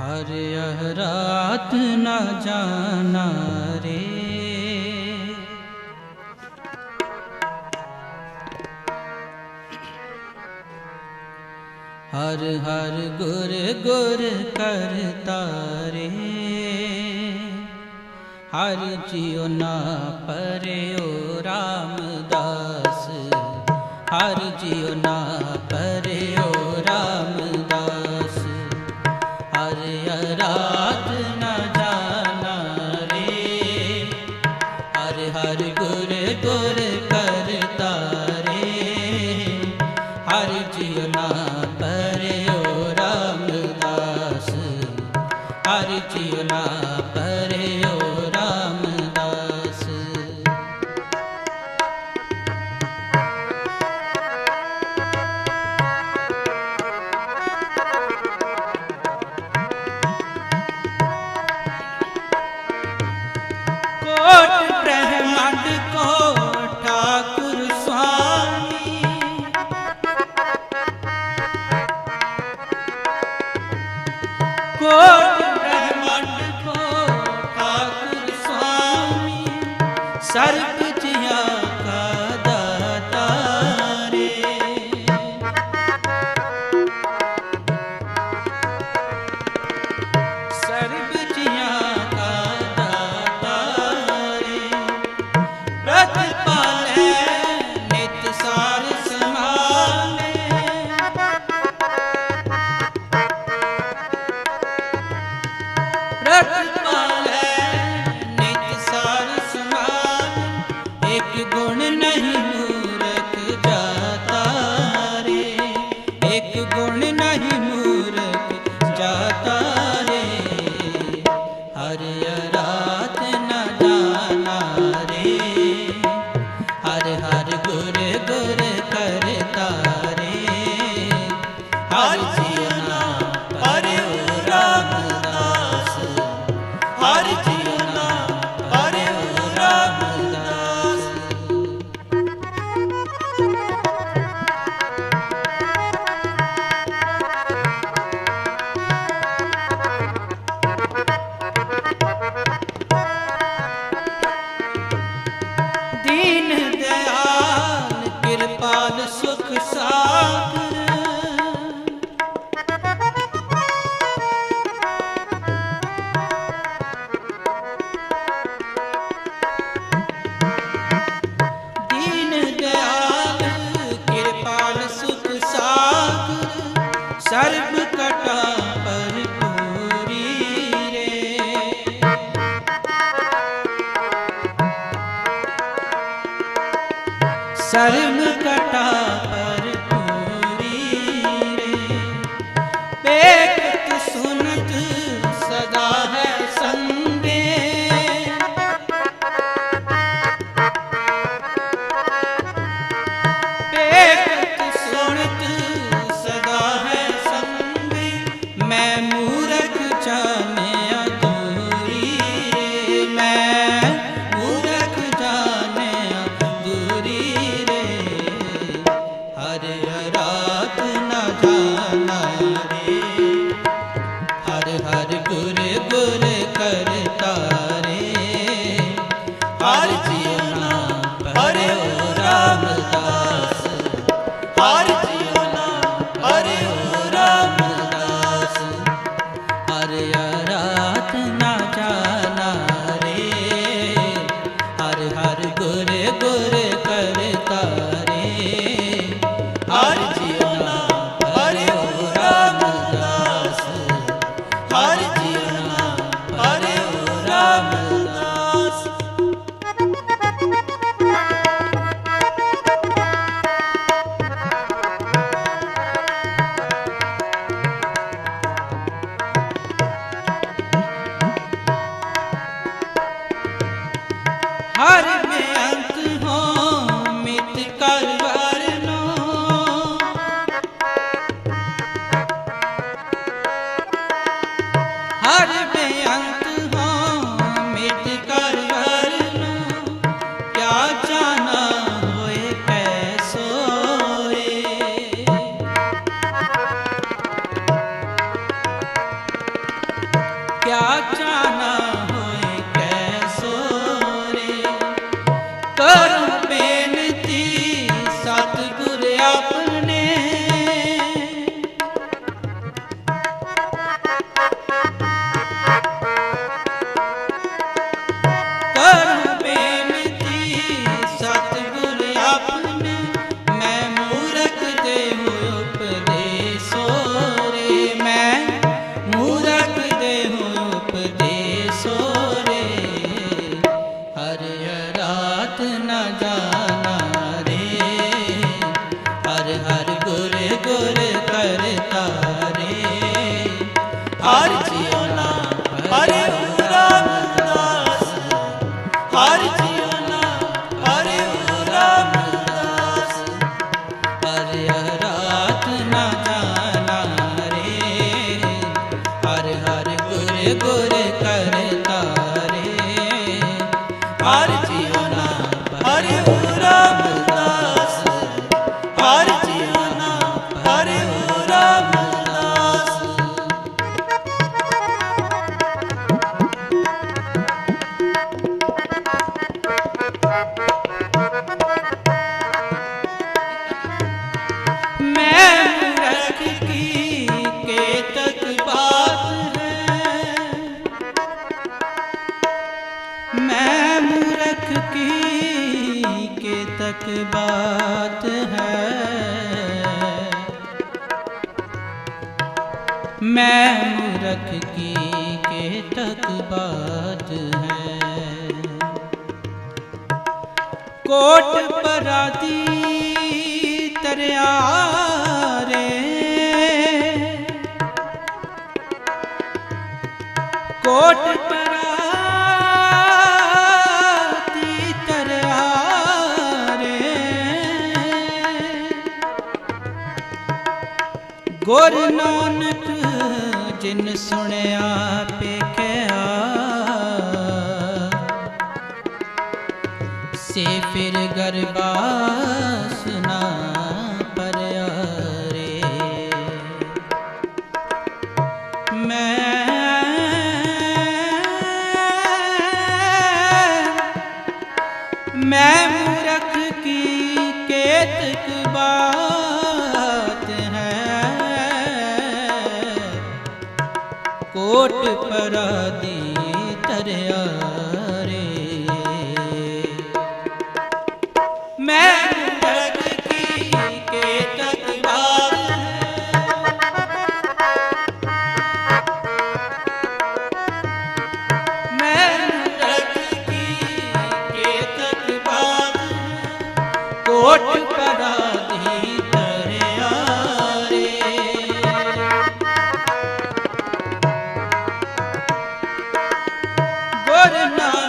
ਹਰ ਅਹਰਾਤ ਨਾ ਜਾਣਾ ਰੇ। ਹਰ ਹਰ ਗੁਰ ਗੁਰ ਕਰਤਾਰੇ ਹਰ ਜਿਉ ਨਾ ਪਰਿਓ RAM ਦਾਸ ਹਰ ਜਿਉ ਨਾ ਮਨ ਸੁਖ ਸਾਗਰ। ਸਰਬ ਕਟਾ ਪਰਪੂਰੀ ਰੇ। ਸਰਬ सुन Hare क्या जाना ਨਾ ਜਾ 사랑 ਮੈਂ ਮੂਰਖ ਕੀ ਕੇ ਤਕ ਬਾਤ ਹੈ। ਕੋਟ ਪਰਾਦੀ ਤਰਿਆ ਰੇ ਕੋਟ ਪਰਾਦੀ ਤਰਿਆ ਰੇ ਗੁਰ ਨਾਨਕ ਬਿਨ ਸੁਣਿਆ ਪੇ ਕੋਟ ਪਰਾਦੀ ਤਰਿਆ। করনা